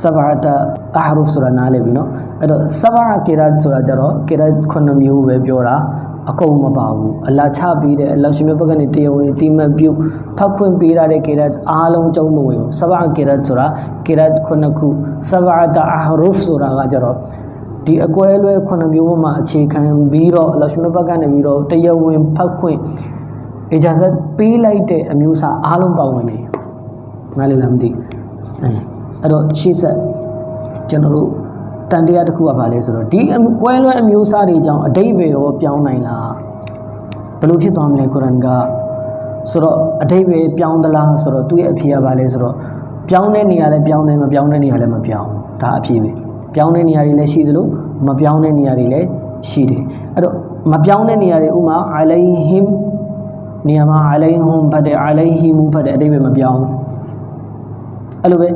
ဆဘာတာအဟရုဆိုတာနားလည်ပြီနော်အဲ့တော့ဆဘာကေရတ်ဆိုတာကြတော့ကေရတ်ခုနှစ်မျိုးပဲပြောတာအကုန်မပါဘူးအလာချပေးတဲ့အလာရှင်မြတ်ဘက်ကနေတရားဝင်တိမတ်ပြုဖောက်ခွင့်ပေးရတဲ့ကေရတ်အားလုံးအကျုံးမဝင်ဘူးဆဘာကေရတ်ဆိုတာကေရတ်ခုနှစ်ခုဆဘာတာအဟရုဆိုတာကကြတော့ဒီအကွဲလွဲခုနှစ်မျိုးပေါ်မှာအခြေခံပြီးတော့အလာရှင်မြတ်ဘက်ကနေပြီးတော့တရားဝင်ဖောက်ခွင့်အဂျာဇတ်ပေးလိုက်တဲ့အမျိုးအစားအားလုံးပါဝင်နေနားလည်လားမသိအဲ အဲ့တော့ရှေ့ဆက်ကျွန်တော်တို့တန်တရားတစ်ခုကဘာလဲဆိုတော့ဒီအမကွဲလွဲအမျိုးအစားတွေကြောင့်အတိတ်ပဲရောပြောင်းနိုင်လားဘယ်လိုဖြစ်သွားမလဲကုရ်အာန်ကဆိုတော့အတိတ်ပဲပြောင်းသလားဆိုတော့သူ့ရဲ့အဖြေကဘာလဲဆိုတော့ပြောင်းတဲ့နေရာလည်းပြောင်းတယ်မပြောင်းတဲ့နေရာလည်းမပြောင်းဒါအဖြေပဲပြောင်းတဲ့နေရာတွေလည်းရှိသလိုမပြောင်းတဲ့နေရာတွေလည်းရှိတယ်အဲ့တော့မပြောင်းတဲ့နေရာတွေဥမာအလိုင်ဟင်နေရာမှာအလိုင်ဟွန်ဖတ်တယ်အလိုင်ဟီမူဖတ်တယ်အတိတ်ပဲမပြောင်းအဲ့လိုပဲ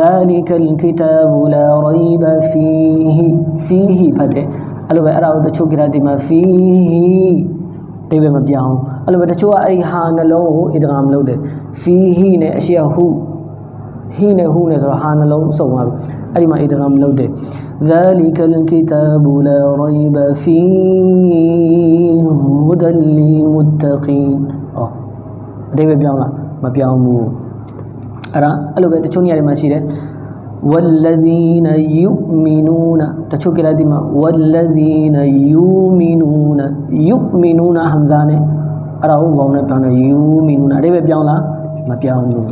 ذلك الكتاب لا ريب فيه فيه ဖတ်တယ်အဲ့လိုပဲအဲ့ဒါကိုတချို့ကိရတီမှာ fihi တိပဲမပြောင်းအဲ့လိုပဲတချို့ကအဲ့ဒီဟာနှလုံးကိုအီဒဂမ်လုပ်တယ် fihi နဲ့အရှိယဟုဟီနဲ့ဟူနဲ့ဆိုတော့ဟာနှလုံးစုံသွားပြီအဲ့ဒီမှာအီဒဂမ်လုပ်တယ် ذلك الكتاب لا ريب فيه هدى للمتقين ဩအတိပဲပြောင်းလားမပြောင်းဘူး အဲ့ဒါအဲ့လိုပဲတချို့နေရာတွေမှာရှိတယ် والذين يؤمنون တချို့ကြတဲ့ဒီမှာ والذين يؤمنون يؤمنون ဟမ်ဇာနဲ့အဲ့ဒါကိုဘောင်းနဲ့ပြောင်းတယ် يؤمنون အဲ့ဒါပဲပြောင်းလားမပြောင်းဘူး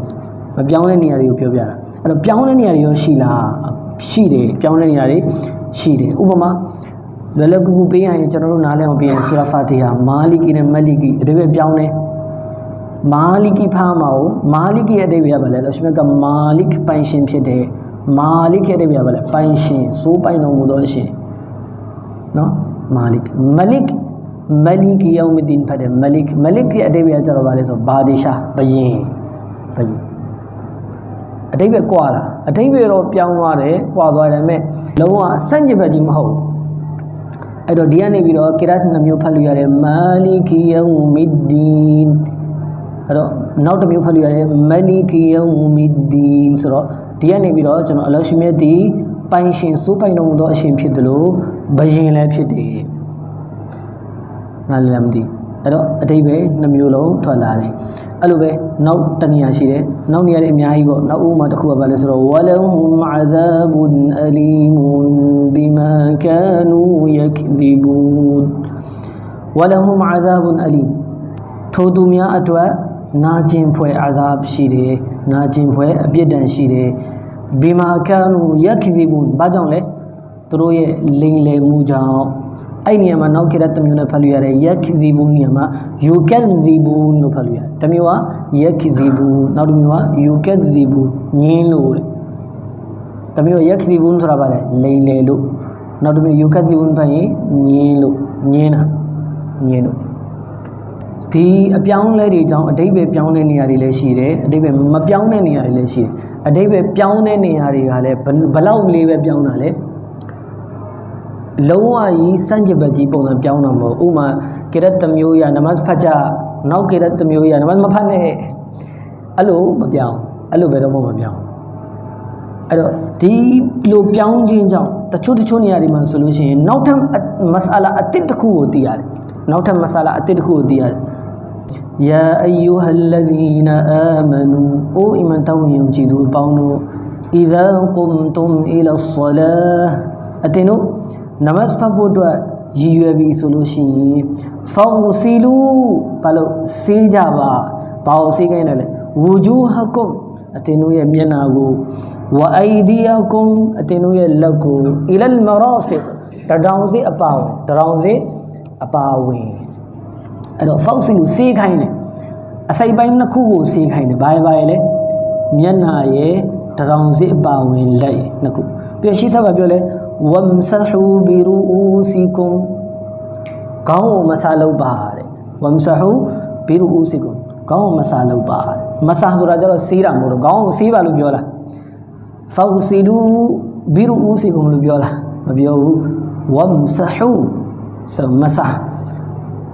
မပြောင်းတဲ့နေရာတွေကိုပြောပြတာအဲ့တော့ပြောင်းတဲ့နေရာတွေရောရှိလားရှိတယ်ပြောင်းတဲ့နေရာတွေရှိတယ်ဥပမာလွယ်လွယ်ကူကူပေးရရင်ကျွန်တော်တို့နားလည်အောင်ပေးရင်ဆူရာဖာတီဟာမာလီကီနဲ့မလီကီအဲ့ဒါပဲပြောင်းတယ် မာလီကီဖားမှာကိုမာလီကီရဲ့အတိတ်ပဲရပါလေလောရှမြတ်ကမာလီကပိုင်ရှင်ဖြစ်တဲ့မာလီကရဲ့အတိတ်ပဲရပါလေပိုင်ရှင်စိုးပိုင်တော်မူသောရှင်နော်မာလီကမလစ်မလီကီယောမဒင်ဖတ်တယ်မလစ်မလစ်ရဲ့အတိတ်ပဲကျတော့ဗာလဲဆိုဘာဒီရှာဘယင်ဘယင်အတိတ်ပဲကွာလာအတိတ်ပဲတော့ပြောင်းသွားတယ်ကွာသွားတယ်မဲ့လုံးဝစန့်ကျင်ဘက်ကြီးမဟုတ်ဘူးအဲ့တော့ဒီကနေပြီးတော့ကိရတ်နှမျိုးဖတ်လို့ရတယ်မာလီကီယောမဒင် အဲ့တော့နောက်တစ်မျိုးဖတ်လို့ရတယ်မလီကီယောမီဒီန်ဆိုတော့ဒီကနေပြီးတော့ကျွန်တော်အလောရှိမြတ်ဒီပိုင်ရှင်စိုးပိုင်တော်မူသောအရှင်ဖြစ်တယ်လို့ဘယင်လည်းဖြစ်တယ်ငါလည်းမသိအဲ့တော့အတိတ်ပဲနှမျိုးလုံးထွက်လာတယ်အဲ့လိုပဲနောက်တနေရာရှိတယ်နောက်နေရာတွေအများကြီးပေါ့နောက်ဥမာတစ်ခုကဘာလဲဆိုတော့ဝလဟ um azabun alimun bima kanu yakdhibun ဝလဟ um azabun alim ထိုသူများအတွက် နာကျင်ဖွယ်အာဇာဘ်ရှိတယ်နာကျင်ဖွယ်အပြစ်ဒဏ်ရှိတယ်ဘီမာကာနူယက်ခီဘူဘာကြောင့်လဲသူတို့ရဲ့လိမ်လည်မှုကြောင့်အဲ့နေရာမှာနောက်ခေတ်တစ်မျိုးနဲ့ဖတ်လို့ရတယ်ယက်ခီဘူနေရာမှာယူကက်ဇီဘူလို့ဖတ်လို့ရတယ်တစ်မျိုးကယက်ခီဘူနောက်တစ်မျိုးကယူကက်ဇီဘူညင်းလို့တဲ့တစ်မျိုးယက်ခီဘူဆိုတာဗါလဲလိမ်လည်လို့နောက်တစ်မျိုးယူကက်ဇီဘူဖတ်ရင်ညင်းလို့ညင်းတာညင်းလို့ ဒီအပြောင်းလဲတွေကြောင့်အတိတ်ပဲပြောင်းတဲ့နေရာတွေလည်းရှိတယ်အတိတ်ပဲမပြောင်းတဲ့နေရာတွေလည်းရှိတယ်အတိတ်ပဲပြောင်းတဲ့နေရာတွေကလည်းဘလောက်လေးပဲပြောင်းတာလဲလုံးဝကြီးစန့်ကျင်ဘက်ကြီးပုံစံပြောင်းတာမဟုတ်ဥမာကေရတ်တမျိုးရနမတ်ဖတ်ကြနောက်ကေရတ်တမျိုးရနမတ်မဖတ်နဲ့အဲ့လိုမပြောင်းအဲ့လိုပဲတော့မပြောင်းအဲ့တော့ဒီလိုပြောင်းခြင်းကြောင့်တချို့တချို့နေရာတွေမှာဆိုလို့ရှိရင်နောက်ထပ်မဆာလာအတစ်တစ်ခုကိုသိရတယ်နောက်ထပ်မဆာလာအတစ်တစ်ခုကိုသိရတယ် يا أيها الذين آمنوا أو إمن تون يمجدوا بانو إذا قمتم إلى الصلاة أتنو نماز فبودوا يوبي سلوشي فاغسلوا بلو سيجابا باو سيجينا لك وجوهكم أتنو يميناغو وأيديكم أتنو يلكو إلى المرافق تدعوزي أباوين تدعوزي أباوين အတင်တို့ရဲ့မျက်နာကိုဝအိုင်ဒီယာကုမ်အတင်တို့ရဲ့လက်ကိုအီလလ်မရာဖစ်တရောင်စေးအပါဝင်တရောင်စေးအပါဝင်အဲ့တော့ဖောက်စီကိုစေးခိုင်းတယ်အစိပ်ပိုင်းနှစ်ခုကိုစေးခိုင်းတယ်ဘာပဲဘာလဲမျက်နာရဲ့တရောင်စေးအပါဝင်လက်ရဲ့နှစ်ခုပြီးရှိစားပါပြောလဲဝမ်ဆဟူဘီရူဦးစီကွမ်ခေါင်းကိုမဆာလုပ်ပါတဲ့ဝမ်ဆဟူဘီရူဦးစီကွမ်ခေါင်းကိုမဆာလုပ်ပါတဲ့မဆာဆိုတာကျတော့စေးတာမဟုတ်တော့ခေါင်းကိုစေးပါလို့ပြောလားဖောက်စီလူဘီရူဦးစီကွမ်လို့ပြောလားမပြောဘူးဝမ်ဆဟူဆိုမဆာ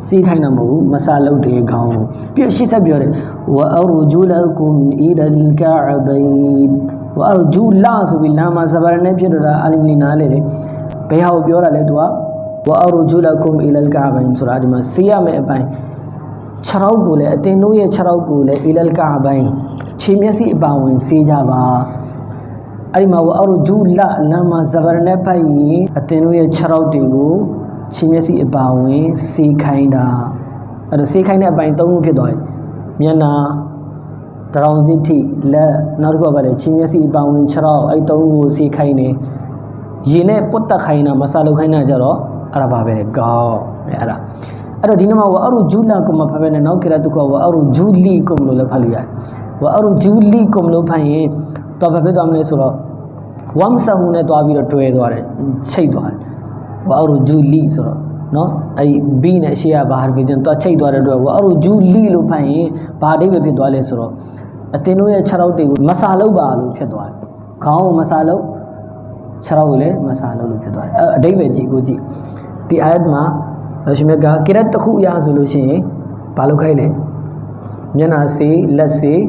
စီးခိုင်းတာမဟုတ်ဘူးမဆာလုပ်တယ်ခေါင်းကိုပြီးရှေ့ဆက်ပြောတယ်ဝအရဂျူလကုမ်အီလလ်ကာဘိန်ဝအာရဂျူလာဆိုပြီးလာမဇဘာရနဲ့ဖြစ်တော့တာအာလီမလီနာလေလေဘယ်ဟာကိုပြောတာလဲသူကဝအာရဂျူလကုမ်အီလလ်ကာဘိုင်ဆိုတာဒီမှာစီးရမယ့်အပိုင်းခြေထောက်ကိုလည်းအတင်တို့ရဲ့ခြေထောက်ကိုလည်းအီလလ်ကာဘိုင်ခြေမျက်စိအပါဝင်စေးကြပါအဲ့ဒီမှာဝအာရဂျူလာလာမဇဘာရနဲ့ဖတ်ရင်အတင်တို့ရဲ့ခြေထောက်တွေကို ခြေမျက်စိအပါဝင်စေးခိုင်းတာအဲ့ဒါစေးခိုင်းတဲ့အပိုင်း၃ခုဖြစ်သွားတယ်မျက်နှာတရောင်စီထိလက်နောက်တစ်ခုကပါလေချင်းမျက်စိအပန်ဝင်ခြေထောက်အဲ့သုံးခုကိုစီးခိုင်းနေရေနဲ့ပုတ်တက်ခိုင်းတာမဆာလုခိုင်းတာကြတော့အဲ့ဒါပါပဲလေကောင်းအဲ့ဒါအဲ့တော့ဒီနေ့မှာဝါအရုဂျူလာကုမဖတ်ပဲနဲ့နောက်ကြရတုကဝါအရုဂျူလီကုမလို့လည်းဖတ်လို့ရတယ်ဝါအရုဂျူလီကုမလို့ဖတ်ရင်တော့ဘာဖြစ်သွားမလဲဆိုတော့ဝမ်ဆဟူနဲ့တွားပြီးတော့တွဲသွားတယ်ချိတ်သွားတယ် ဝါအရုဂျူလီဆိုတော့နော်အဲ့ဒီ B နဲ့အရှိရဘာဟာဗီဂျန်တွားချိတ်သွားတဲ့အတွက်ဝါအရုဂျူလီလို့ဖတ်ရင်ဘာအဓိပ္ပာယ်ဖြစ်သွားလဲဆိုတော့အတင်းတို့ရဲ့ခြေထောက်တွေကိုမဆာလောက်ပါလို့ဖြစ်သွားတယ်။ခေါင်းကိုမဆာလောက်ခြေထောက်ကိုလည်းမဆာလောက်လို့ဖြစ်သွားတယ်။အဲအဓိပ္ပာယ်ကြည့်ကိုကြည့်။ဒီအာယတ်မှာလောရှိမြတ်ကကိရတ်တစ်ခုအရာဆိုလို့ရှိရင်ဘာလုပ်ခိုင်းလဲ။မျက်နှာစေးလက်စေး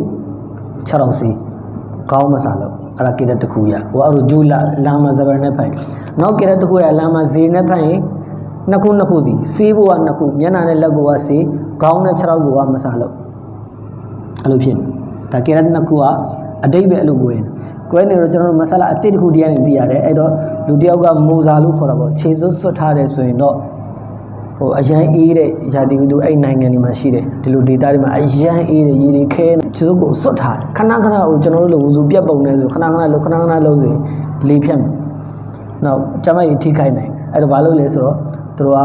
ခြေထောက်စေးခေါင်းမဆာလောက် အဲ့ဒါကိရတ်တစ်ခုအရာ။ဝါရဂျူလာလာမဇဘရနဲ့ဖိုင်။နောက်ကိရတ်တစ်ခုအရာလာမဇေနဲ့ဖိုင်နှစ်ခုနှစ်ခုစီစေးဖို့ကနှစ်ခုမျက်နှာနဲ့လက်ကိုကစေးခေါင်းနဲ့ခြေထောက်ကိုကမဆာလောက်အဲ့လိုဖြစ်နေဒါကေရတ်နှစ်ခုကအတိတ်ပဲအဲ့လိုကိုရင်ကိုယ်နေတော့ကျွန်တော်တို့မဆလာအတိတ်တစ်ခုတရားနေသိရတယ်အဲ့တော့လူတစ်ယောက်ကမိုဇာလို့ခေါ်တာပေါ့ခြေစွပ်စွတ်ထားတယ်ဆိုရင်တော့ ဟိုအရန်အေးတဲ့ရာသီဥတုအဲ့နိုင်ငံတွေမှာရှိတယ်ဒီလို data တွေမှာအရန်အေးတဲ့ရေတွေခဲခြေစွပ်ကိုစွတ်ထားတယ်ခဏခဏဟိုကျွန်တော်တို့လိုဝူစုပြတ်ပုံနေဆိုခဏခဏလို့ခဏခဏလို့ဆိုရင်လေဖြတ်မယ်နောက်ကျမကြီးထိခိုက်နိုင်အဲ့တော့ဘာလို့လဲဆိုတော့သူတို့က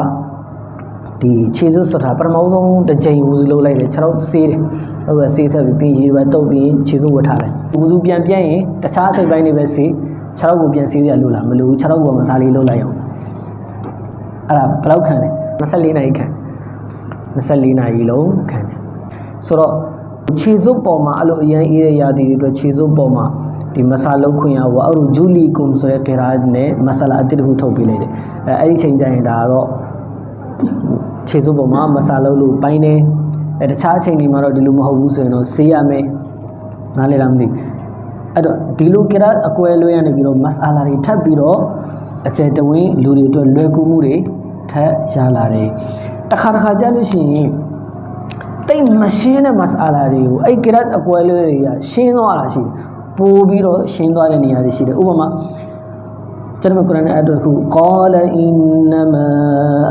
ဒီခြေစွပ်စွတ်ထားပထမဆုံးတစ်ချိန်ဝူစုလုပ်လိုက်တယ်ခြေတော့ဆေးတယ်ဟုတ်ကဲ့ဆေးဆက်ပြီးပြီးရေပဲတုပ်ပြီးခြေစွပ်ဝတ်ထားတယ်ဝူစုပြန်ပြန့်ရင်တခြားအစိတ်ပိုင်းတွေပဲဆေးခြေတော့ကိုပြန်ဆေးရလို့လားမလို့ခြေတော့ကိုမစားလေးလုပ်လိုက်အောင်အဲ့ဒါဘယ်လောက်ခံလဲ 24နာရီခံ24နာရီလုံးခံတယ်ဆိုတော့ခြေစွပ်ပေါ်မှာအဲ့လိုအရန်အေးတဲ့ရာသီတွေအတွက်ခြေစွပ်ပေါ်မှာဒီမဆာလုံးခွင်ရဝအဲ့လိုဂျူလီကွန်ဆိုတဲ့ကေရာနဲ့မဆလာအတစ်တခုထုတ်ပေးလိုက်တယ်အဲအဲ့ဒီချိန်ကျရင်ဒါကတော့ခြေစွပ်ပေါ်မှာမဆာလုံးလို့ပိုင်းနေအဲတခြားအချိန်တွေမှာတော့ဒီလိုမဟုတ်ဘူးဆိုရင်တော့ဆေးရမယ်နားလည်လားမသိဘူးအဲ့တော့ဒီလိုကေရာအကွဲလွဲရနေပြီးတော့မဆာလာတွေထပ်ပြီးတော့အကျယ်တဝင်းလူတွေအတွက်လွယ်ကူမှုတွေ ထပ်ရလာတယ်တခါတခါကြားလို့ရှိရင်တိတ်မရှင်းတဲ့မစအလာတွေကိုအဲ့ကရတ်အကွဲလေးတွေကရှင်းသွားတာရှိတယ်ပိုးပြီးတော့ရှင်းသွားတဲ့နေရာတွေရှိတယ်ဥပမာကျွန်တော်ကုရ်အာန်အတူခုကာလအင်နမာ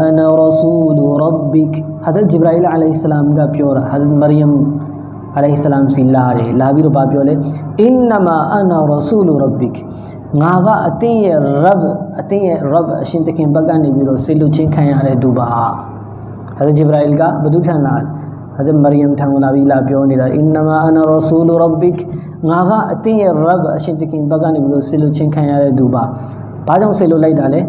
အနရဆူလရဘ်ဘစ်ဟာဇရတ်ဂျိဘရာအီလ်အလိုင်ဆလမ်ကပြောတာဟာဇရတ်မရီယမ်အလိုင်ဆလမ်စီလာတယ်လာပြီးတော့ပြောလဲအင်နမာအနရဆူလရဘ်ဘစ် ငါကအတင်းရဲ့ Rabb အတင်းရဲ့ Rabb အရှင်သခင်ဘက်ကနေပြီးတော့ဆေလွတ်ချင်းခံရတဲ့သူပါဟဇရဂျိဘရာအီလ်ကဘုသူထံလာဟဇရမရီယမ်ထံလာပြီးလာပြောနေတာအင်နမာအနရာဆူလရဘ်ဘစ်ငါကအတင်းရဲ့ Rabb အရှင်သခင်ဘက်ကနေပြီးတော့ဆေလွတ်ချင်းခံရတဲ့သူပါဘာကြောင့်ဆေလွတ်လိုက်တာလဲ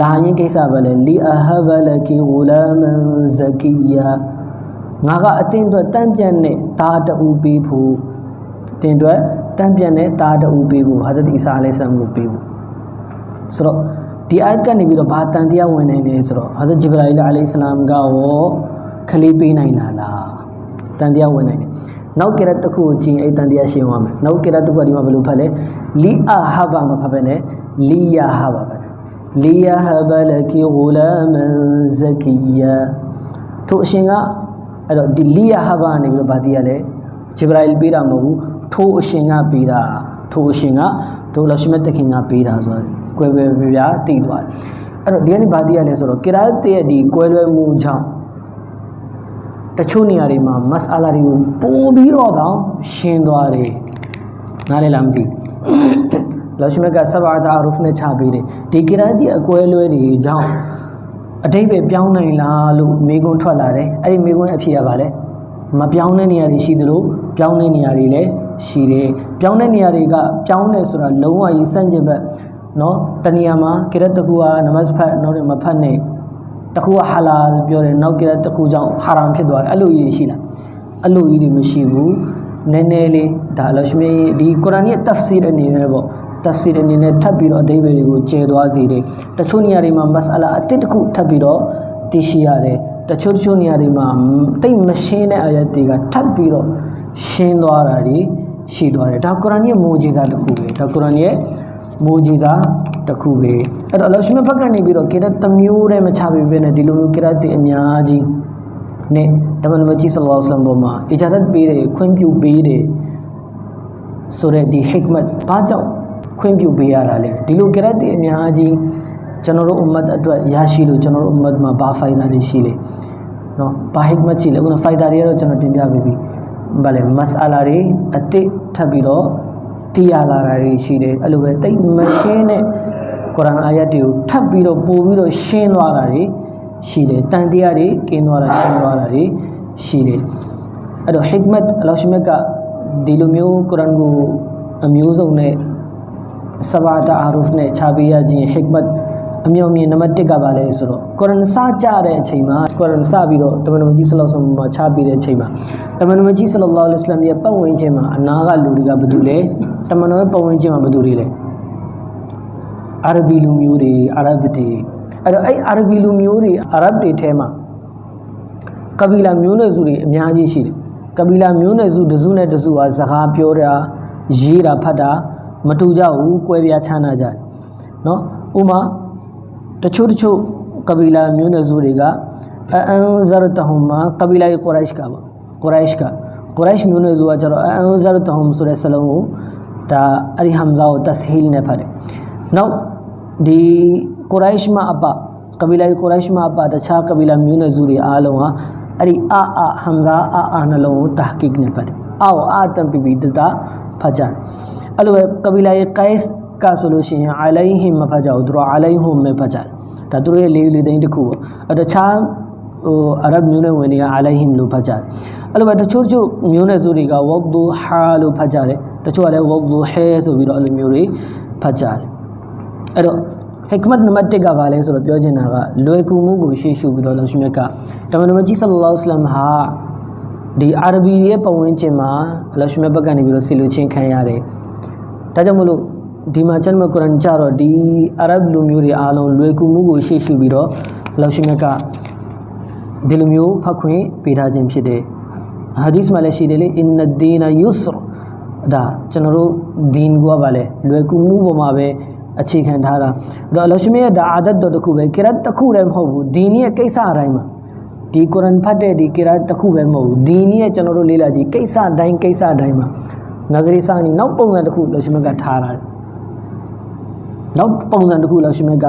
လာရင်ကိစ္စပဲလေလီအဟဘလကီဂူလာမန်ဇကီယာငါကအတင်းအတွက်တန့်ပြန်တဲ့တာတူပေးဖို့ တင်းအတွက်တန့်ပြန့်တဲ့ဒါတူပေးဖို့ဟာဇတ်အီဆာအလိုင်ဆမ်ကိုပေးဖို့ဆိုတော့ဒီအာယတ်ကနေပြီးတော့ဘာတန်တရားဝင်နိုင်လဲဆိုတော့ဟာဇတ်ဂျိဘရာအီလအလိုင်ဆလမ်ကရောခလေးပေးနိုင်တာလားတန်တရားဝင်နိုင်တယ်နောက်ကရတ်တစ်ခုကိုကြည့်အဲ့တန်တရားရှင်းသွားမယ်နောက်ကရတ်တစ်ခုကဒီမှာဘယ်လိုဖတ်လဲလီအာဟာဘာမဖတ်ပဲနဲ့လီယာဟာဘာပဲလီယာဟာဘလကီဂူလာမန်ဇကီယာထိုအရှင်ကအဲ့တော့ဒီလီယာဟာဘာနေပြီးတော့ဗာတီးရလဲဂျိဘရာအီလပေးတာမဟုတ်ဘူး ထိုအရှင်ကပေးတာထိုအရှင်ကဒိုလရှိမတ်တခင်ကပေးတာဆိုတော့ကွယ်ပဲပြပြတည်သွားတယ်အဲ့တော့ဒီကနေ့ဗာတီးရလဲဆိုတော့ကိရာတ်ရဲ့ဒီကွယ်လွယ်မှုကြောင့်တချို့နေရာတွေမှာမစအလာတွေကိုပို့ပြီးတော့တောင်ရှင်းသွားတယ်နားလည်လားမသိဘူးလောရှိမကဆဘာတာအရုဖ်နဲ့ချပေးတယ်ဒီကိရာတီအကွဲလွဲတွေကြောင့်အတိတ်ပဲပြောင်းနိုင်လားလို့မိကွန်းထွက်လာတယ်အဲ့ဒီမိကွန်းအဖြစ်ရပါလဲမပြောင်းတဲ့နေရာတွေရှိသလိုပြောင်းတဲ့နေရာတွေလည်း ရှိတယ်ပြောင်းတဲ့နေရာတွေကပြောင်းတယ်ဆိုတာလုံးဝကြီးစန့်ကျင်ဘက်เนาะတနေရာမှာကိရတ်တကူကနမတ်ဖတ်တော့မဖတ်နဲ့တခုကဟာလာပြောတယ်နောက်ကိရတ်တခုကြောင့်ဟာရမ်ဖြစ်သွားတယ်အဲ့လိုကြီးရှိလားအဲ့လိုကြီးတွေမရှိဘူးနည်းနည်းလေးဒါလောရှိမဒီကုရ်အာန်ရဲ့တဖ်ဆီရ်အနေနဲ့ပေါ့တဖ်ဆီရ်အနေနဲ့ထပ်ပြီးတော့အဓိပ္ပာယ်တွေကိုကျဲသွားစေတယ်တချို့နေရာတွေမှာမစအလာအတစ်တစ်ခုထပ်ပြီးတော့သိရှိရတယ်တချို့တချို့နေရာတွေမှာတိတ်မရှင်းတဲ့အယတ်တွေကထပ်ပြီးတော့ရှင်းသွားတာတွေ ရှိသွားတယ်ဒါကုရ်အာန်ရဲ့မိုးဂျီဇာတစ်ခုပဲဒါကုရ်အာန်ရဲ့မိုးဂျီဇာတစ်ခုပဲအဲ့တော့အလောရှမြတ်ဘက်ကနေပြီးတော့ကိရတ်တစ်မျိုးတည်းမချပေးဘဲနဲ့ဒီလိုမျိုးကိရတ်တွေအများကြီးနဲ့တမန်တော်ကြီးဆလ္လာလဟ်အလัยဟိဝါစလမ်ပေါ်မှာအီဂျာဇတ်ပေးတယ်ခွင့်ပြုပေးတယ်ဆိုတဲ့ဒီ hikmat ဘာကြောင့်ခွင့်ပြုပေးရတာလဲဒီလိုကိရတ်တွေအများကြီးကျွန်တော်တို့ ummah အတွက်ရရှိလို့ကျွန်တော်တို့ ummah မှာဘာဖိုင်ဒါတွေရှိလဲနော်ဘာ hikmat ရှိလဲခုနဖိုင်ဒါတွေကတော့ကျွန်တော်တင်ပြပေးပြီ ဗာလေမစအလာတွေအတိတ်ထပ်ပြီးတော့တည်ရလာတာတွေရှိတယ်အဲ့လိုပဲတိတ်မရှင်းတဲ့ကုရ်အာန်အာယတ်တွေကိုထပ်ပြီးတော့ပို့ပြီးတော့ရှင်းသွားတာတွေရှိတယ်တန်တရားတွေကင်းသွားတာရှင်းသွားတာတွေရှိတယ်အဲ့တော့ hikmat အလောရှမြတ်ကဒီလိုမျိုးကုရ်အာန်ကိုအမျိုးစုံနဲ့ဆဘာတာအာရုဖ်နဲ့ခြားပေးရခြင်း hikmat အမြောင်မြင်နံပါတ်1ကပါလဲဆိုတော့ကုရ်အာန်စကြတဲ့အချိန်မှာကုရ်အာန်စပြီးတော့တမန်တော်ကြီးဆလောဆမ်မှာခြားပေးတဲ့အချိန်မှာတမန်တော်ကြီးဆလောလ္လဟ်အလိုင်းဝါဆလမ်ရဲ့ပတ်ဝန်းကျင်မှာအနာကလူတွေကဘာတူလဲတမန်တော်ရဲ့ပတ်ဝန်းကျင်မှာဘာတူတွေလဲအာရဘီလူမျိုးတွေအာရဗ်တွေအဲ့တော့အဲ့အာရဘီလူမျိုးတွေအာရဗ်တွေထဲမှာကဘီလာမျိုးနွယ်စုတွေအများကြီးရှိတယ်ကဘီလာမျိုးနွယ်စုတစ်စုနဲ့တစ်စုဟာစကားပြောတာရေးတာဖတ်တာမတူကြဘူးကွဲပြားခြားနာကြတယ်နော်ဥမာတချို့တချို့ကဘီလာမျိုး နွယ်စုတွေကအအန်ဇရတဟွမ်မှာကဘီလာကုရိုက်ရှ်ကပါကုရိုက်ရှ်ကကုရိုက်ရှ်မျိုးနွယ်စုကကျတော့အအန်ဇရတဟွမ်ဆိုတဲ့စလုံးကိုဒါအရီဟမ်ဇာ ကိုတဆဟီလ်နဲ့ဖတ်တယ်နောက်ဒီကုရိုက်ရှ်မှာအပကဘီလာကုရိုက်ရှ်မှာအပတခြားကဘီလာမျိုးနွယ်စုတွေအားလုံးဟာအဲ့ဒီအာအာဟမ်ဇာအာအာနှလုံးကိုတာကိကနဲ့ဖတ်တယ်အာကိုအာတန်ပီပီတတာဖတ်ကြတယ်အဲ့လိုပဲကဘီလာရဲ့ကိုက်စ်ကဆိုလို့ရှိရင်အလိုင်းဟင်မဖတ်ကြဘူးသူတို့အလိုင်းဟွမ်ပဲဖတ်ကြတယ်ဒါသူတို့ရဲ့လေးလေးသိန်းတစ်ခုပေါ့အဲ့တခြားဟိုအာရဗ်မျိုးနွယ်ဝင်တွေကအလိုင်းဟင်လို့ဖတ်ကြတယ်အဲ့လိုပဲတချို့တချို့မျိုးနွယ်စုတွေကဝတ်ဒူဟာလို့ဖတ်ကြတယ်တချို့ကလည်းဝတ်ဒူဟဲဆိုပြီးတော့အဲ့လိုမျိုးတွေဖတ်ကြတယ်အဲ့တော့ hikmat နံပါတ်1ကဘာလဲဆိုတော့ပြောချင်တာကလွယ်ကူမှုကိုရှေ့ရှုပြီးတော့လောရှိမြတ်ကတမန်တော်ကြီးဆလ္လာလဟ်အလိုင်းဟာဒီအာရဘီရဲ့ပတ်ဝန်းကျင်မှာလောရှိမြတ်ဘက်ကနေပြီးတော့ဆီလူချင်းခံရတယ်ဒါကြောင့်မလို့ ဒီမှာကျွန်တော်ကုရ်အာန်ကြတော့ဒီအာရဗ်လူမျိုးတွေအားလုံးလွယ်ကူမှုကိုရှေ့ရှုပြီးတော့လောရှိမြတ်ကဒီလိုမျိုးဖတ်ခွင့်ပေးထားခြင်းဖြစ်တယ်ဟာဒီစ်မှာလည်းရှိတယ်လေအင်နဒီနာယူစရဒါကျွန်တော်တို့ဒင်းကပါလေလွယ်ကူမှုပေါ်မှာပဲအခြေခံထားတာအဲ့တော့အလရှမရဲ့ဒါအာဒတ်တော်တစ်ခုပဲကိရတ်တစ်ခုလည်းမဟုတ်ဘူးဒီနည်းရဲ့ကိစ္စအတိုင်းမှာဒီကုရ်အာန်ဖတ်တဲ့ဒီကိရတ်တစ်ခုပဲမဟုတ်ဘူးဒီနည်းရဲ့ကျွန်တော်တို့လေ့လာကြည့်ကိစ္စတိုင်းကိစ္စတိုင်းမှာနဇရီစာနီနောက်ပုံစံတစ်ခုလရှမကထားတာ နောက်ပုံစံတစ်ခုလောက်ရှင်မြတ်က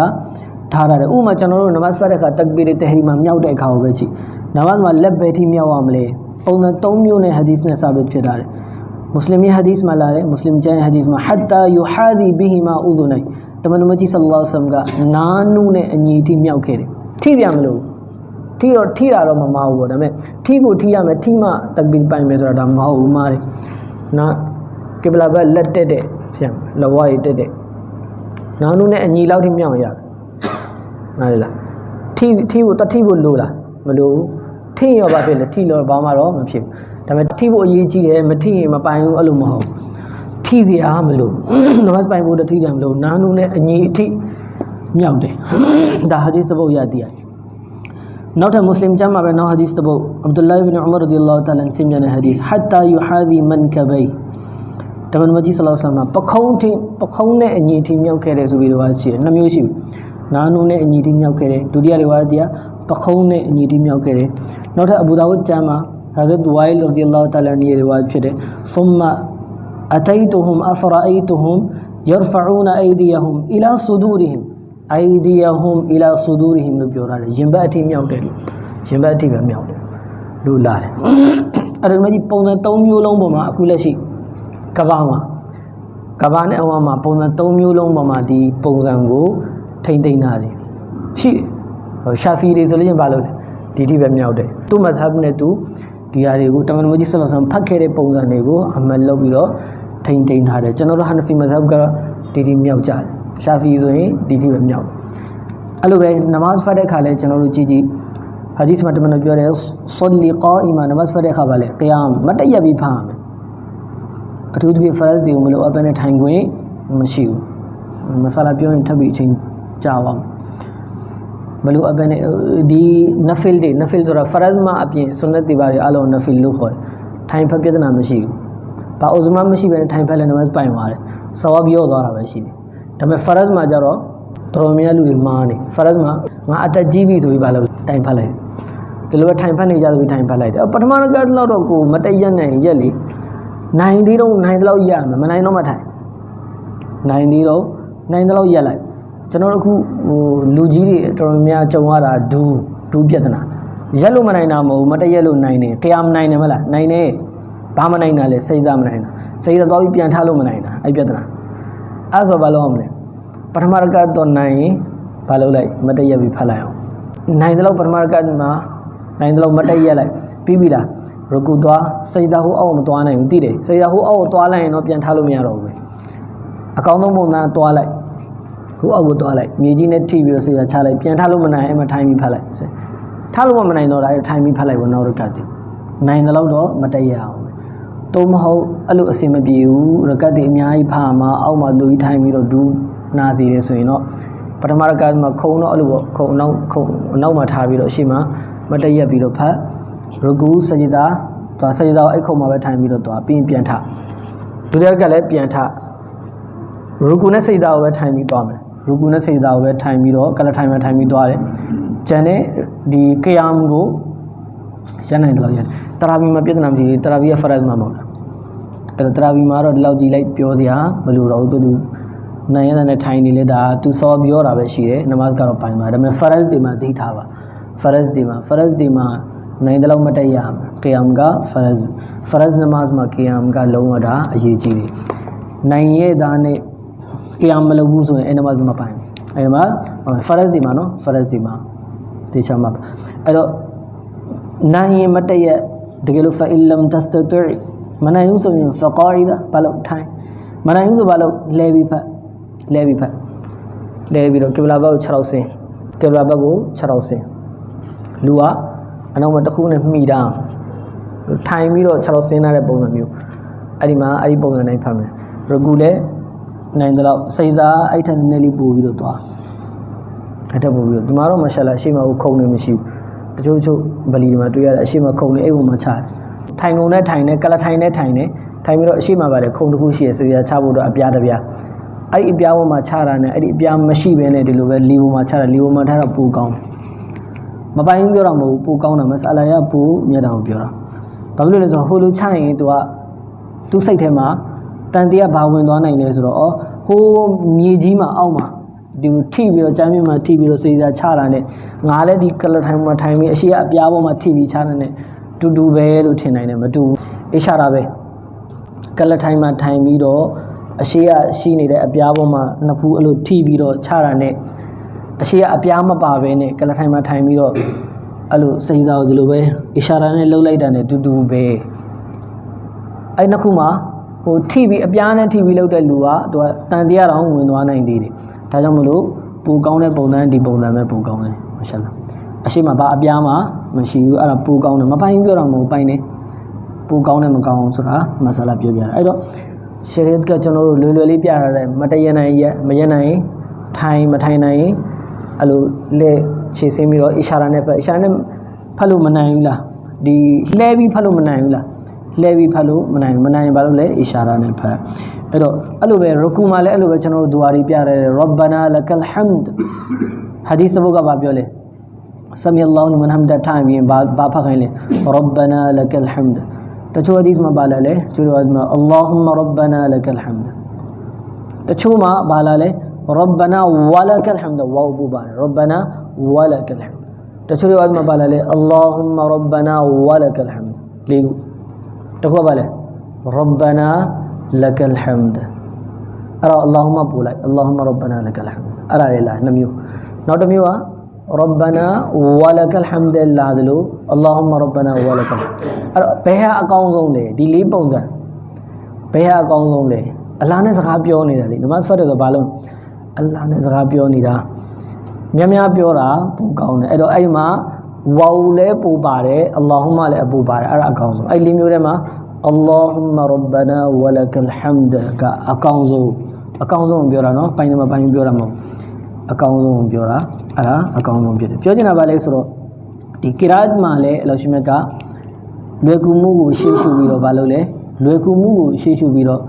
ထားရတယ်ဥပမာကျွန်တော်တို့နမတ်ဖတ်တဲ့အခါတက်ဘီရ်တဟရီမှာမြောက်တဲ့အခါကိုပဲကြည့်နမတ်မှာလက်ဘယ်ထိမြောက်ရမလဲ?ပုံစံ၃မျိုးနဲ့ဟာဒီသ်နဲ့စာဘစ်ဖြစ်ထားတယ် مسلم مسلمی حدیث میں لا رہے مسلم جائیں حدیث میں حتی یحاذی بہما اذنی تمن مجی صلی اللہ علیہ وسلم کا نانو نے انیٹی میاؤ کھیرے ٹھی دیا ہم لوگ ٹھی اور ٹھی رہا رہا ماں ہوا میں ٹھی کو ٹھی میں ٹھی ماں تکبیر پائیں میں ذرا ماں ہو مارے نا قبلہ بہ لتے دے لوائی تے دے ပေမဲ့ထိကိုထိရမယ်ထိမှတကဘီပိုင်မယ်ဆိုတာဒါမဟုတ်ဘူးမားတယ်နာကေဘလာဘက်လက်တက်တဲ့ပြန်လဝါရီတက်တဲ့နာနုနဲ့အညီလောက်ထိမြောက်ရတယ်နားလေလားထိထိဖို့တထိဖို့လိုလားမလိုဘူးထိရောဘာဖြစ်လဲထိလို့ဘာမှတော့မဖြစ်ဘူးဒါပေမဲ့ထိဖို့အရေးကြီးတယ်မထိရင်မပိုင်ဘူးအဲ့လိုမဟုတ်ထိစရာမလို့နမတ်ပိုင်ဖို့တထိစရာမလို့နာနုနဲ့အညီအထိမြောက်တယ်ဒါဟာဒီစ်တပုတ်ရတည်ရတယ်နောက်ထပ်မွတ်စလင်ကျမ်းမှာပဲနောက်ဟာဒီစ်တပုတ်အဗ်ဒူလာဘ်ဘင်ဥမာရဒီအလ္လာဟ်တာလာဆင်ပြန်တဲ့ဟာဒီစ်ဟတ်တာယူဟာဒီမန်ကဘိ တမန်တော်ကြီးဆလောက်ဆမ်မှာပခုံးထိပခုံးနဲ့အညီထိမြောက်ခဲ့တယ်ဆိုပြီးတော့ရှိတယ်နှစ်မျိုးရှိပြီနာနုနဲ့အညီထိမြောက်ခဲ့တယ်ဒုတိယတွေဝါဒီကပခုံးနဲ့အညီထိမြောက်ခဲ့တယ်နောက်ထပ်အဘူဒါဝတ်ကျမ်းမှာဟာဇတ်ဝိုင်ရဒီအလ္လာဟ်တာလာနီတွေဝါဖြစ်တယ်သုမ္မာအတိတုဟွမ်အဖရာအိတုဟွမ်ယရဖအူနာအိဒီယဟွမ်အီလာဆူဒူရီဟမ်အိဒီယဟွမ်အီလာဆူဒူရီဟမ်လို့ပြောထားတယ်ရင်ဘတ်အထိမြောက်တယ်လို့ရင်ဘတ်အထိပဲမြောက်တယ်လို့လာတယ်အဲ့ဒါမှကြီးပုံစံ၃မျိုးလုံးပေါ်မှာအခုလက်ရှိ ကဘာမှာကဘာနဲ့အဝါမှာပုံစံ၃မျိုးလုံးပေါ်မှာဒီပုံစံကိုထိမ့်သိမ့်တာတယ်ရှိရှာဖီတွေဆိုလို့ချင်းဘာလို့လဲဒီတိပဲမြောက်တယ်သူ့မသဟ်နဲ့သူဒီဟာတွေကိုတမန်တော်ကြီးဆလ္လာလဟ်ဖတ်ခဲ့တဲ့ပုံစံတွေကိုအမတ်လုပ်ပြီးတော့ထိန်ထိန်ထားတယ်ကျွန်တော်တို့ဟာနဖီမဇဟ်ကတော့ဒီဒီမြောက်ကြတယ်ရှာဖီဆိုရင်ဒီဒီပဲမြောက်အဲ့လိုပဲနမတ်ဖတ်တဲ့အခါလဲကျွန်တော်တို့ကြည့်ကြည့်ဟာဒီစ်မှာတမန်တော်ပြောတယ်ဆလီကာအီမာနမတ်ဖတ်တဲ့အခါပါလေကီယာမ်မတည့်ရပြီးဖတ်ရမယ် အထူးသဖြင့်ဖရတ်တွေကိုမလို့အပန်းနဲ့ထိုင်ခွင့်မရှိဘူးမဆလာပြောရင်ထပ်ပြီးအချိန်ကြာပါမယ်မလို့အပန်းနဲ့ဒီနဖီလ်တွေနဖီလ်ဆိုတာဖရတ်မှာအပြင်ဆွနတ်တွေပါတွေအလုံးနဖီလ်လို့ခေါ်တယ်ထိုင်ဖတ်ပြဿနာမရှိဘူးဘာဥဇမမရှိဘဲနဲ့ထိုင်ဖက်လဲနမတ်ပိုင်သွားတယ်ဆဝပ်ရော့သွားတာပဲရှိတယ်ဒါပေမဲ့ဖရက်မှာကျတော့တော်တော်များလူတွေမားနေဖရက်မှာငါအသက်ကြီးပြီဆိုပြီးဘာလို့တိုင်ဖက်လိုက်ဒီလိုပဲထိုင်ဖက်နေကြဆိုပြီးထိုင်ဖက်လိုက်တယ်ပထမကလောက်တော့ကိုမတည့်ရက်နိုင်ရက်လေ နိုင်သေးတော့နိုင်တော့ရမယ်မနိုင်တော့မထိုင်နိုင်သေးတော့နိုင်တော့ရက်လိုက်ကျွန်တော်တို့အခုဟိုလူကြီးတွေတော်တော်များကြုံရတာဒူးဒူးပြဿနာရက်လို့မနိုင်တာမဟုတ်ဘူးမတည့်ရက်လို့နိုင်တယ်ကြရမနိုင်တယ်မလားနိုင်တယ်ဘာမနိုင်တာလဲစိတ်သားမနိုင်တာစိတ်သားတော့ပြန်ထားလို့မနိုင်တာအဲ့ပြဿနာအဲ့ဆိုဘာလုပ်အောင်မလဲပထမရကတော့နိုင်ရင်ဘာလုပ်လိုက်မတည့်ရက်ပြီးဖတ်လိုက်အောင်နိုင်တယ်လို့ပထမရကမှာ နိုင်တယ်လို့မတည့်ရက်လိုက်ပြီးပြီလားရကူသွားစိတ်သားဟိုအောက်မသွားနိုင်ဘူးသိတယ်စိတ်သားဟိုအောက်ကိုသွားလိုက်ရင်တော့ပြန်ထားလို့မရတော့ဘူးပဲအကောင်းဆုံးပုံစံသွားလိုက်ဟိုအောက်ကိုသွားလိုက်မြေကြီးနဲ့ထိပြီးတော့စိတ်သားချလိုက်ပြန်ထားလို့မနိုင်အဲ့မှာထိုင်ပြီးဖတ်လိုက်ထားလို့မနိုင်တော့တာထိုင်ပြီးဖတ်လိုက်ဘောနောက်ရကတ်တယ်နိုင်တယ်လို့တော့မတည့်ရအောင်သို့မဟုတ်အဲ့လိုအဆင်မပြေဘူးရကတ်တွေအများကြီးဖာမှာအောက်မှာလူကြီးထိုင်ပြီးတော့ဒူးနာစီတယ်ဆိုရင်တော့ပထမရကတ်မှာခုံတော့အဲ့လိုပေါ့ခုံနောက်ခုံနောက်မှာထားပြီးတော့အရှိမ မတည့်ရက်ပြီးတော့ဖတ်ရကူစဂျဒါသွားစဂျဒါကိုအဲ့ခုံမှာပဲထိုင်ပြီးတော့သွားပြီးပြန်ထဒုတိယကလည်းပြန်ထရကူနဲ့စိတ်သားကိုပဲထိုင်ပြီးသွားမယ်ရကူနဲ့စိတ်သားကိုပဲထိုင်ပြီးတော့ကလထိုင်မှာထိုင်ပြီးသွားတယ်ကျန်တဲ့ဒီကယမ်ကိုရနိုင်တယ်လို့ရတယ်တရာဘီမှာပြဿနာမရှိဘူးတရာဘီရဲ့ဖရက်မှာမဟုတ်လားအဲ့တော့တရာဘီမှာတော့ဒီလောက်ကြီးလိုက်ပြောစရာမလိုတော့ဘူးသူသူနိုင်ရတဲ့ထိုင်နေလေဒါသူစောပြောတာပဲရှိတယ်နမတ်ကတော့ပိုင်သွားတယ်ဒါပေမဲ့ဖရက်တွေမှာသိထားပါ ဖရက်တွေမှာဖရက်တွေမှာနိုင်တယ်လို့မတက်ရမယ်ကယမ်ကဖရက်ဖရက်နမတ်မှာကယမ်ကလုံးဝတာအရေးကြီးတယ်နိုင်ရတာနဲ့ကယမ်မလုပ်ဘူးဆိုရင်အဲ့နမတ်မပိုင်အဲ့နမတ် လို့ fa illam tastati မနိုင်ဘူးဆိုရင် fa qaida ဘာလို့ထိုင်မနိုင်ဘူးဆိုဘာလို့လဲပြီးဖတ်လဲပြီးဖတ်လဲပြီးတော့ကေဘလာဘက်ကို6ရောက်ဆင်းကေဘလာဘက်ကို6ရောက်ဆင်းလူကအနောက်မှာတစ်ခုနဲ့မှီတာထိုင်ပြီးတော့6ရောက်ဆင်းထားတဲ့ပုံစံမျိုးအဲ့ဒီမှာအဲ့ဒီပုံစံတိုင်းဖတ်မယ်ရကူလည်းနိုင်တော့စိတ်သားအဲ့ထက်နည်းနည်းလေးပို့ပြီးတော့သွားအဲ့ထက်ပို့ပြီးတော့ဒီမှာတော့မရှာလာရှေ့မှာခုံနေမရှိဘူးတချို့တချို့ဗလီတွေမှာတွေ့ရတဲ့အရှိမခုံနေအဲ့ပုံမှာချတယ်ထိုင်ကုန်နဲ့ထိုင်နဲ့ကလထိုင်နဲ့ထိုင်နဲ့ထိုင်ပြီးတော့အရှိမပါလေခုံတစ်ခုရှိရဆိုရချဖို့တော့အပြားတစ်ပြားအဲ့ဒီအပြားပေါ်မှာချတာနဲ့အဲ့ဒီအပြားမရှိဘဲနဲ့ဒီလိုပဲလီပေါ်မှာချတာလီပေါ်မှာထားတော့ပူကောင်း မပိုင်ဘူးပြောတော့မဟုတ်ဘူးပူကောင်းတာမဆာလာရပူမြတ်တာကိုပြောတာဘာဖြစ်လို့လဲဆိုတော့ဟိုလိုချရင်သူကသူ့စိတ်ထဲမှာတန်တရားဘာဝင်သွားနိုင်လဲဆိုတော့ဩဟိုမြေကြီးမှာအောက်မှာဒီထိပြီးတော့ကျမ်းမြင့်မှာထိပြီးတော့စေစာချတာနဲ့ငါလည်းဒီကလထိုင်မှာထိုင်ပြီးအရှိအပြားပေါ်မှာထိပြီးချတာနဲ့တူတူပဲလို့ထင်နိုင်တယ်မတူဘူးအရှာတာပဲကလထိုင်မှာထိုင်ပြီးတော့အရှိရရှိနေတဲ့အပြားပေါ်မှာနှစ်ဖူးအဲ့လိုထိပြီးတော့ချတာနဲ့ အရှိရအပြားမပါဘဲနဲ့ကလထိုင်မှာထိုင်ပြီးတော့အဲ့လိုစိတ်စားကိုဒီလိုပဲအရှာတာနဲ့လှုပ်လိုက်တာနဲ့တူတူပဲအဲ့နှစ်ခုမှာဟိုထိပြီးအပြားနဲ့ထိပြီးလှုပ်တဲ့လူကသူကတန်တရားတောင်ဝင်သွားနိုင်သေးတယ်ဒါကြောင့်မလို့ပူကောင်းတဲ့ပုံစံဒီပုံစံပဲပူကောင်းတယ်မာရှာလာအရှိမဘာအပြားမှာမရှိဘူးအဲ့ဒါပူကောင်းတယ်မပိုင်ပြောတာမဟုတ်ပိုင်တယ်ပူကောင်းတယ်မကောင်းဆိုတာမဆလာပြောပြတာအဲ့တော့ရှရီတ်ကကျွန်တော်တို့လွယ်လွယ်လေးပြထားတယ်မတရနိုင်ရမရနိုင်ထိုင်မထိုင်နိုင် အဲ့လိုလက်ခြေဆင်းပြီးတော့အီရှာရာနဲ့ဖတ်အီရှာရာနဲ့ဖတ်လို့မနိုင်ဘူးလားဒီလှဲပြီးဖတ်လို့မနိုင်ဘူးလားလဲပြီးဖတ်လို့မနိုင်ဘူးမနိုင်ဘာလို့လဲအီရှာရာနဲ့ဖတ်အဲ့တော့အဲ့လိုပဲရကူမှာလည်းအဲ့လိုပဲကျွန်တော်တို့ဒူအာတွေပြရတယ်ရဘ္ဘနာလကလ်ဟမ်ဒ်ဟာဒီစ်ဘုတ်ကဘာပြောလဲဆမီအလ္လာဟူလမန်ဟမ်ဒထိုင်ပြီးဘာဘာဖတ်ခိုင်းလဲရဘ္ဘနာလကလ်ဟမ်ဒ်တချို့ဟာဒီစ်မှာဘာလာလဲတချို့ဟာဒီမှာအလ္လာဟူမရဘ္ဘနာလကလ်ဟမ်ဒ်တချို့မှာဘာလာလဲ ربنا ولك الحمد واو بو بار ربنا ولك الحمد တချို့တွေမှာပါလာလေ اللهم ربنا ولك الحمد လေးခုတခုပါလေ ربنا لك الحمد အဲ့တော့ اللهم ပို့လိုက် اللهم ربنا لك الحمد အဲ့ဒါလေလားနှစ်မျိုးနောက်တစ်မျိုးက ربنا ولك الحمد လာတယ်လို့ اللهم ربنا ولك الحمد အဲ့တော့ဘယ်ဟာအကောင်းဆုံးလဲဒီလေးပုံစံဘယ်ဟာအကောင်းဆုံးလဲအလားနဲ့စကားပြောနေတာလေနမတ်ဖတ်တယ်ဆိုဘာလို့ အလ္လာဟ်နဲ့စကားပြောနေတာများများပြောတာပိုကောင်းတယ်အဲ့တော့အဲ့ဒီမှာဝါဝလဲပိုပါတယ်အလ္လာဟူမလည်းအပိုပါတယ်အဲ့ဒါအကောင်းဆုံးအဲ့လေးမျိုးထဲမှာအလ္လာဟူမရဘ္ဘနာဝလကလ်ဟမ်ဒကအကောင်းဆုံးအကောင်းဆုံးပြောတာနော်ပိုင်းတယ်မပိုင်းပြောတာမဟုတ်အကောင်းဆုံးပြောတာအဲ့ဒါအကောင်းဆုံးဖြစ်တယ်ပြောချင်တာပါလဲဆိုတော့ဒီကိရတ်မှာလည်းအလောရှိမြတ်ကလွယ်ကူမှုကိုရှေ့ရှုပြီးတော့မလုပ်လဲလွယ်ကူမှုကိုရှေ့ရှုပြီးတော့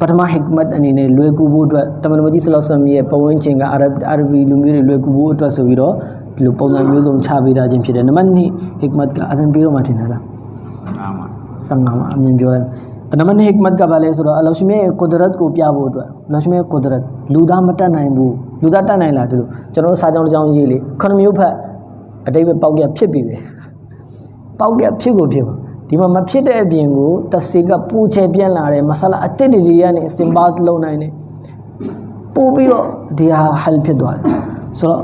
ပထမဟစ်မတ်အနေနဲ့လွယ်ကူဖို့အတွက်တမန်တော်ကြီးဆလောဆမ်ရဲ့ပဝန်းကျင်ကအာရဗ်အာရဗီလူမျိုးတွေလွယ်ကူဖို့အတွက်ဆိုပြီးတော့ဒီလိုပုံစံမျိုးစုံချပေးတာခြင်းဖြစ်တယ်နံပါတ်2ဟစ်မတ်ကအဇန်ပြီးတော့မှထင်တာလားအာမဆမ်ငါမှာအမြင်ပြောလိုက်နံပါတ်2ဟစ်မတ်ကဘာလဲဆိုတော့အလောရှမြရဲ့ကုဒရတ်ကိုပြဖို့အတွက်အလောရှမြရဲ့ကုဒရတ်လူသားမတတ်နိုင်ဘူးလူသားတတ်နိုင်လားဒီလိုကျွန်တော်တို့စာကြောင်းတစ်ကြောင်းရေးလေခဏမျိုးဖတ်အတိတ်ပဲပေါက်ကြဖြစ်ပြီပဲပေါက်ကဖြစ်ကိုဖြစ်ပါ ဒီမှာမဖြစ်တဲ့အပြင်ကိုတဆေကပူချေပြန့်လာတယ်မဆလာအတစ်တွေကနေစင်ဘတ်လုံနိုင်တယ်ပို့ပြီးတော့ဒီဟာဟယ်ဖြစ်သွားတယ်ဆိုတော့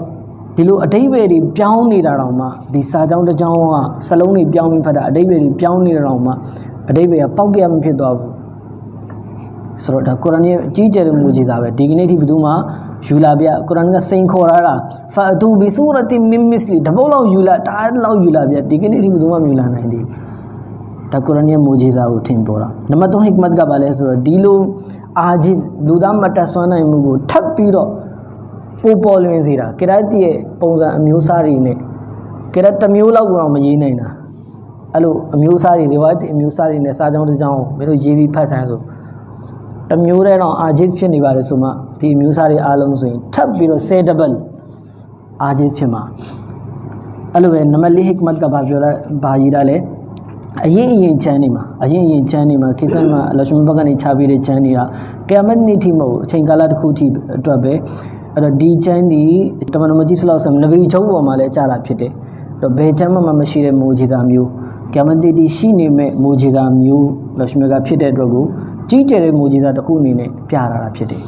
ဒီလိုအတိတ်ပဲတွေပြောင်းနေတာတော့မှဒီစာကြောင်းတစ်ကြောင်းကစလုံးတွေပြောင်းပြီးဖတ်တာအတိတ်ပဲတွေပြောင်းနေတာတော့မှအတိတ်ပဲကပေါက်ကမဖြစ်သွားဘူးဆိုတော့ဒါကုရ်အာန်ရဲ့အကြီးကျယ်တဲ့မူကြီးစာပဲဒီကနေ့ထိဘယ်သူမှယူလာပြကုရ်အာန်ကစိန်ခေါ်ရတာဖာတူဘီဆူရတ်မင်မစ္စလီတပုတ်လောက်ယူလာတားလောက်ယူလာပြဒီကနေ့ထိဘယ်သူမှမယူလာနိုင်သေးဘူး ဒါကုရ်အာန်ရဲ့မူကြီးစာကိုထင်ပေါ်တာနံပါတ်3ဟစ်မတ်ကဘာလဲဆိုတော့ဒီလိုအာဂျစ်လူသားမတက်ဆွမ်းနိုင်မှုကိုထပ်ပြီးတော့ပိုပေါ်လွင်စေတာကေရတ်ရဲ့ပုံစံအမျိုးအစားတွေနဲ့ကေရတ်တစ်မျိုးလောက်ကိုတော့မရေးနိုင်တာအဲ့လိုအမျိုးအစားတွေတွေဝါအမျိုးအစားတွေနဲ့စာကြောင်းတစ်ကြောင်းကိုမင်းတို့ရေးပြီးဖတ်ဆိုင်ဆိုတစ်မျိုးတည်းတော့ argis ဖြစ်နေပါတယ်ဆိုမှဒီအမျိုးအစားတွေအားလုံးဆိုရင်ထပ်ပြီးတော့ say double argis ဖြစ်မှာအဲ့လိုပဲနံပါတ်၄ hikmat ကဘာပြောလဲဘာရေးတာလဲ အရင်အရင်ချမ်းနေမှာအရင်အရင်ချမ်းနေမှာကိစ္စမှာအလရှမဘတ်ကနေခြားပြီးတဲ့ချမ်းနေတာကယာမတ်နေ့ထိမဟုတ်ဘူးအချိန်ကာလတစ်ခုထိအတွက်ပဲအဲ့တော့ဒီချမ်းဒီတမန်တော်မကြီးဆလောက်ဆမ်နဗီချုပ်ပေါ်မှာလည်းကြာတာဖြစ်တယ်အဲ့တော့ဘယ်ချမ်းမှမမရှိတဲ့မိုးကြီးစာမျိုးကယာမတ်နေ့တိရှိနေမဲ့မိုးကြီးစာမျိုးလရှမကဖြစ်တဲ့အတွက်ကိုကြီးကျယ်တဲ့မိုးကြီးစာတစ်ခုအနေနဲ့ပြထားတာဖြစ်တယ်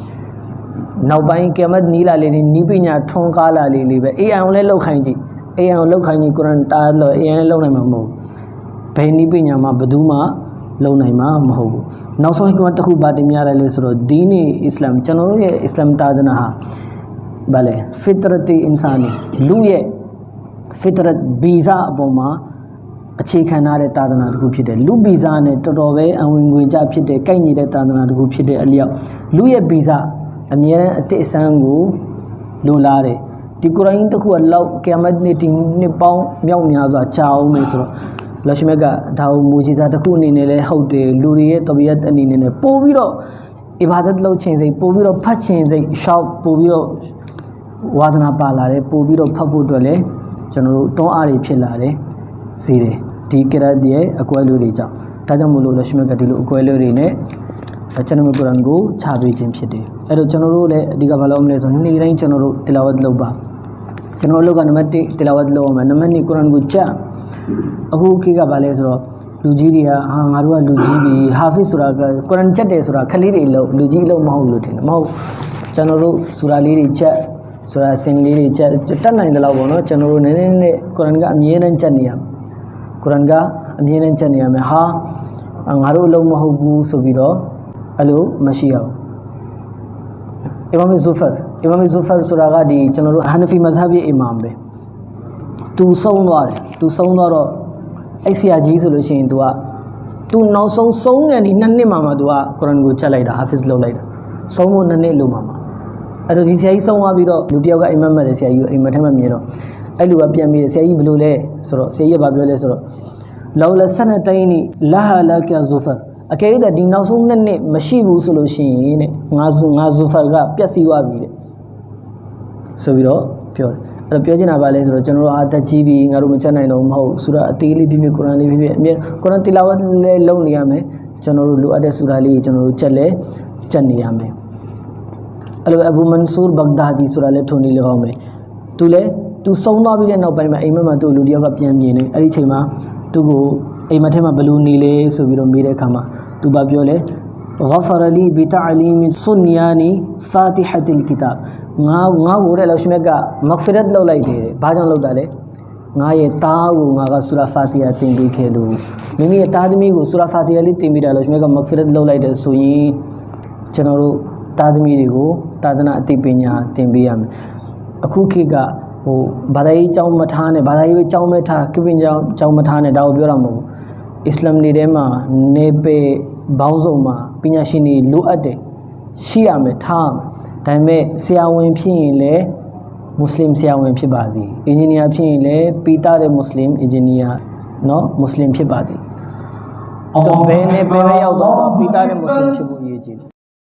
နောက်ပိုင်းကယာမတ်နီးလာလေးတွေနီးပညာထွန်းကားလာလေးလေးပဲ AI ကိုလည်းလောက်ခိုင်းကြည့် AI ကိုလောက်ခိုင်းကြည့်ကုရ်အာန်တားလို့ AI လည်းလောက်နိုင်မှာမဟုတ်ဘူး ဘယ်နည်းပညာမှာဘယ်သူမှလုံနိုင်မှာမဟုတ်ဘူးနောက်ဆုံးဟိကမတ်တစ်ခုပါတင်ရတယ်လေဆိုတော့ဒီနီအစ္စလာမ်ကျွန်တော်တို့ရဲ့အစ္စလာမ်တာဒနာဟာဗာလေဖစ်တရတီအင်ဆာနီလူရဲ့ဖစ်တရတ်ဗီဇာအပေါ်မှာအခြေခံထားတဲ့တာဒနာတစ်ခုဖြစ်တယ်လူဗီဇာနဲ့တော်တော်ပဲအဝင်ငွေကြဖြစ်တဲ့ကိုက်နေတဲ့တာဒနာတစ်ခုဖြစ်တဲ့အလျောက်လူရဲ့ဗီဇာအမြဲတမ်းအတိအဆန်းကိုလိုလားတယ်ဒီကုရ်အာန်တစ်ခုကလောက်ကီယာမတ်နေ့ဒီနှစ်ပေါင်းမြောက်များစွာကြာအောင်မယ်ဆိုတော့လရှမက်ကဒါကိုမူဂျီဇာတစ်ခုအနေနဲ့လည်းဟုတ်တယ်လူတွေရဲ့တဘီယတ်အနေနဲ့လည်းပို့ပြီးတော့အီဘာဒတ်လုပ်ခြင်းစိတ်ပို့ပြီးတော့ဖတ်ခြင်းစိတ်ရှောက်ပို့ပြီးတော့ဝါဒနာပါလာတယ်ပို့ပြီးတော့ဖတ်ဖို့အတွက်လည်းကျွန်တော်တို့တွန်းအားတွေဖြစ်လာတယ်စီတယ်ဒီကရတ်ရဲ့အကွဲလူတွေကြောင့်ဒါကြောင့်မို့လို့လရှမက်ကဒီလိုအကွဲလူတွေနဲ့ကျွန်တော်တို့ကုရ်အာန်ကိုခြာပေးခြင်းဖြစ်တယ်အဲ့တော့ကျွန်တော်တို့လည်းအဓိကဘာလို့မလဲဆိုနေ့တိုင်းကျွန်တော်တို့တလာဝတ်လုပ်ပါကျွန်တော်တို့ကနံပါတ်1တလာဝတ်လုပ်အောင်မယ်နံပါတ်2ကုရ်အာန်ကိုကြား အခုခေတ်ကဘာလဲဆိုတော့လူကြီးတွေကဟာငါတို့ကလူကြီးပြီဟာဖစ်ဆိုတာကကုရ်အာန်ချက်တယ်ဆိုတာခလေးတွေလို့လူကြီးလို့မဟုတ်လို့ထင်တယ်မဟုတ်ကျွန်တော်တို့ဆူရာလေးတွေချက်ဆိုတာစင်လေးတွေချက်တက်နိုင်တယ်လို့ပေါ့နော်ကျွန်တော်တို့နည်းနည်းနဲ့ကုရ်အာန်ကအမြဲတမ်းချက်နေရကုရ်အာန်ကအမြဲတမ်းချက်နေရမယ်ဟာငါတို့အလုံးမဟုတ်ဘူးဆိုပြီးတော့အဲ့လိုမရှိအောင်အီမာမ်ဇူဖာအီမာမ်ဇူဖာဆိုတာကဒီကျွန်တော်တို့ဟန်နဖီမဇဟဘ်ရဲ့အီမာမ်ပဲသူဆုံးသွားတယ် သူဆုံးသွားတော့အဲ့ဆရာကြီးဆိုလို့ရှိရင် तू က तू နောက်ဆုံးဆုံးငန်ဒီနှစ်နှစ်မှမှ तू ကကုရ်အာန်ကိုချက်လိုက်တာဟာဖစ်လုပ်လိုက်တာဆုံးဖို့နှစ်နှစ်လို့မှမှအဲ့တော့ဒီဆရာကြီးဆုံးသွားပြီးတော့လူတစ်ယောက်ကအိမ်မက်မက်တယ်ဆရာကြီးကိုအိမ်မက်ထဲမှာမြင်တော့အဲ့လူကပြန်ပြီးတယ်ဆရာကြီးဘယ်လိုလဲဆိုတော့ဆရာကြီးကဘာပြောလဲဆိုတော့လောလဆနတိုင်းနီလာဟာလာကဇူဖာအကယ်၍ဒီနောက်ဆုံးနှစ်နှစ်မရှိဘူးဆိုလို့ရှိရင်တဲ့ငါငါဇူဖာကပြက်စီးသွားပြီတဲ့ ဆိုပြီးတော့ပြောတယ် အဲ့တော့ပြောချင်တာပါလဲဆိုတော့ကျွန်တော်တို့အာတက်ကြီးပြီးငါတို့မချက်နိုင်တော့ဘူးမဟုတ်ဆူရာအသေးလေးဖြစ်ဖြစ်ကုရ်အာန်လေးဖြစ်ဖြစ်အမြဲကုရ်အာန်တီလာဝတ်လည်းလုပ်နေရမယ်ကျွန်တော်တို့လိုအပ်တဲ့ဆူရာလေးကိုကျွန်တော်တို့ချက်လဲချက်နေရမယ်အဲ့လိုအဘူမန်ဆူဘဂဒါဒီဆိုတာလဲထုံနေလကောင်းမယ်သူလဲသူဆုံးသွားပြီးတဲ့နောက်ပိုင်းမှာအိမ်မက်မှာသူ့လူတစ်ယောက်ကပြန်မြင်နေအဲ့ဒီချိန်မှာသူ့ကိုအိမ်မက်ထဲမှာဘယ်လိုနေလဲဆိုပြီးတော့မေးတဲ့အခါမှာသူဘာပြောလဲ غفر لي بتعليم سنياني فاتحة الكتاب ငါငါကိုတဲ့လောရှမြက်ကမဂ်ဖီရတ်လုပ်လိုက်တယ်ဘာကြောင့်လုပ်တာလဲငါရဲ့တားကိုငါကဆူရာဖာတီယာသင်ပေးခဲ့လို့မိမိရဲ့တားသမီးကိုဆူရာဖာတီယာလေးသင်ပေးတာလောရှမြက်ကမဂ်ဖီရတ်လုပ်လိုက်တယ်ဆိုရင်ကျွန်တော်တို့တားသမီးတွေကိုတာသနာအသိပညာသင်ပေးရမယ်အခုခေတ်ကဟိုဘာသာရေးအကြောင်းမထားနဲ့ဘာသာရေးပဲအကြောင်းပဲထားကိပင်ကြောင်းအကြောင်းမထားနဲ့ဒါကိုပြောတာမဟုတ်ဘူးအစ္စလာမ်တွေထဲမှာနေပေဘောင်းစုံမှာပ ညာရှင်တွေလိုအပ်တယ်ရှိရမယ်ထားရမယ်ဒါပေမဲ့ဆရာဝန်ဖြစ်ရင်လည်းမွတ်စလင်ဆရာဝန်ဖြစ်ပါစေအင်ဂျင်နီယာဖြစ်ရင်လည်းပီတာတဲ့မွတ်စလင်အင်ဂျင်နီယာနော်မွတ်စလင်ဖြစ်ပါစေအော်ဘယ်နဲ့ဘယ်ရောက်တော့ပီတာတဲ့မွတ်စလင်ဖြစ်ဖို့အရေးကြီးတယ်